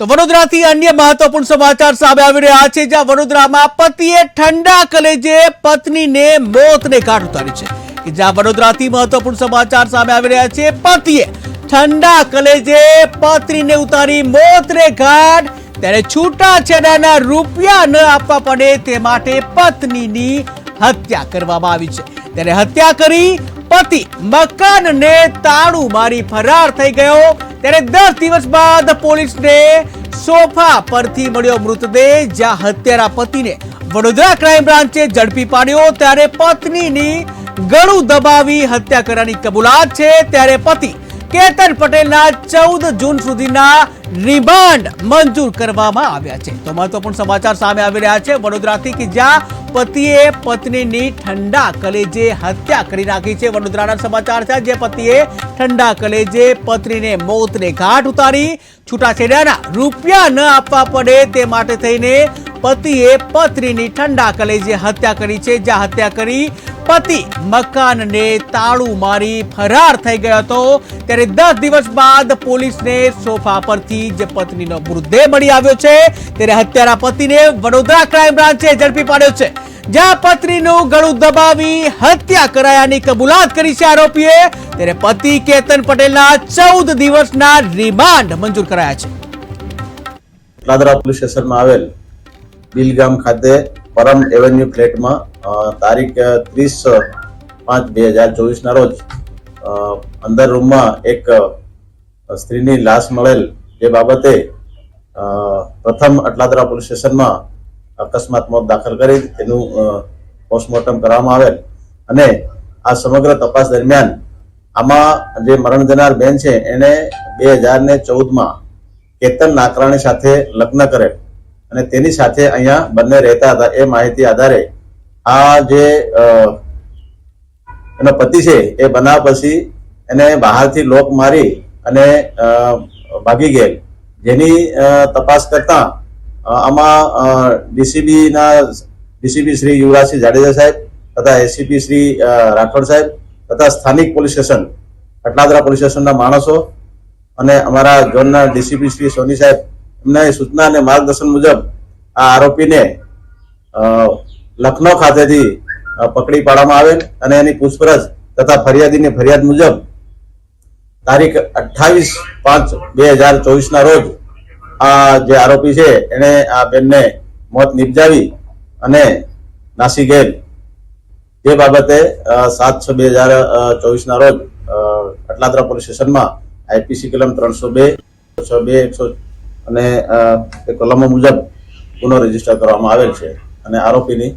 તો વડોદરાથી અન્ય મહત્વપૂર્ણ સમાચાર સામે આવી રહ્યા છે, જ્યાં વડોદરામાં પતિએ ઠંડા કલેજે પત્નીને મોતને ઘાટ ઉતારી છે. કે જ્યાં વડોદરાથી મહત્વપૂર્ણ સમાચાર સામે આવી રહ્યા છે, પતિએ ઠંડા કલેજે પત્નીને ઉતારી મોતને ઘાટ. ત્યારે છૂટાછેડાના રૂપિયા ન આપવા પડે તે માટે પત્નીની હત્યા કરવામાં આવી છે. ત્યારે હત્યા કરી પતિ મકાનને તાળું મારી ફરાર થઈ ગયો. ત્યારે દસ દિવસ બાદ પોલીસને સોફા પરથી મળ્યો મૃતદેહ, જ્યાં હત્યારા પતિને વડોદરા ક્રાઇમ બ્રાન્ચે ઝડપી પાડ્યો. ત્યારે પત્નીની ગળું દબાવી હત્યા કરવાની કબૂલાત છે. ત્યારે પતિ કેતન પટેલના ચૌદ જૂન સુધીના રિમાન્ડ મંજૂર કરવામાં આવ્યા છે. તો મહત્વપૂર્ણ સમાચાર સામે આવી રહ્યા છે. વડોદરાથી કે જ્યાં પતિએ પત્નીની ઠંડા કલેજે હત્યા કરી નાખી છે. વડોદરાના સમાચાર છે, જે પતિએ ઠંડા કલેજે પત્નીને મોતને ઘાટ ઉતારી છૂટાછેડાના રૂપિયા ન આપવા પડે તે માટે થઈને પતિએ પત્નીની ઠંડા કલેજે હત્યા કરી છે. જ્યાં હત્યા કરી પતિ મકાનને તાળું મારી ફરાર થઈ ગયો હતો. ત્યારે દસ દિવસ બાદ પોલીસને સોફા પરથી જે પત્નીનો મૃતદેહ મળી આવ્યો છે. ત્યારે હત્યારા પતિને વડોદરા ક્રાઇમ બ્રાન્ચે ઝડપી પાડ્યો છે. જ્યાં પત્નીનું ગળું દબાવી હત્યા કરાયાની કબૂલાત કરી છે આરોપીએ. ત્યારે પતિ કેતન પટેલના ચૌદ દિવસના રિમાન્ડ મંજૂર કરાયા છે. લાદરા પોલીસ સ્ટેશનમાં આવેલ બિલગામ ખાતે પરમ એવન્યુ ફ્લેટમાં તારીખ ત્રીસ પાંચ બે હજાર ચોવીસના રોજ અંદર રૂમમાં એક સ્ત્રીની લાશ મળેલ જે બાબતે પ્રથમ અટલાદરા પોલીસ સ્ટેશનમાં અકસ્માત મોત દાખલ કરી તેનું પોસ્ટમોર્ટમ કરવામાં આવેલ. અને આ સમગ્ર તપાસ દરમિયાન આમાં જે મરણ જનાર બેન છે એણે બે હજાર ને ચૌદમાં કેતન નાકરાણી સાથે લગ્ન કરેલ. અને તેની સાથે અહીંયા બંને રહેતા હતા એ માહિતી આધારે આ જે એનો પતિ છે એ બનાવ પછી એને બહારથી લોક મારી અને ભાગી ગયેલ. જેની તપાસ કરતા આમાં આમાં ડીસીબી શ્રી યુવરાજસિંહ જાડેજા સાહેબ તથા એસીપી શ્રી રાઠોડ સાહેબ તથા સ્થાનિક પોલીસ સ્ટેશન, અટલાદરા પોલીસ સ્ટેશનના માણસો અને અમારા ઝોનના ડીસીપી શ્રી સોની સાહેબ એમના સૂચના અને માર્ગદર્શન મુજબ આ આરોપીને લખનૌ ખાતેથી પકડી પાડવામાં આવેલ અને એની પૂછપરછ તથા ફરિયાદીની ફરિયાદ મુજબ તારીખ અઠ્ઠાવીસ પાંચ બે હજાર ચોવીસના રોજ આ જે આરોપી છે, એને આ બેનને મોત નિપજાવી અને નાસી ગયેલ. તે બાબતે સાત છ બે હજાર ચોવીસના રોજ અટલાદરા પોલીસ સ્ટેશનમાં આઈપીસી કલમ ત્રણસો બે, છ બે, એકસો અને એ કલમો મુજબ ગુનો રજિસ્ટર કરવામાં આવેલ છે. અને આરોપીની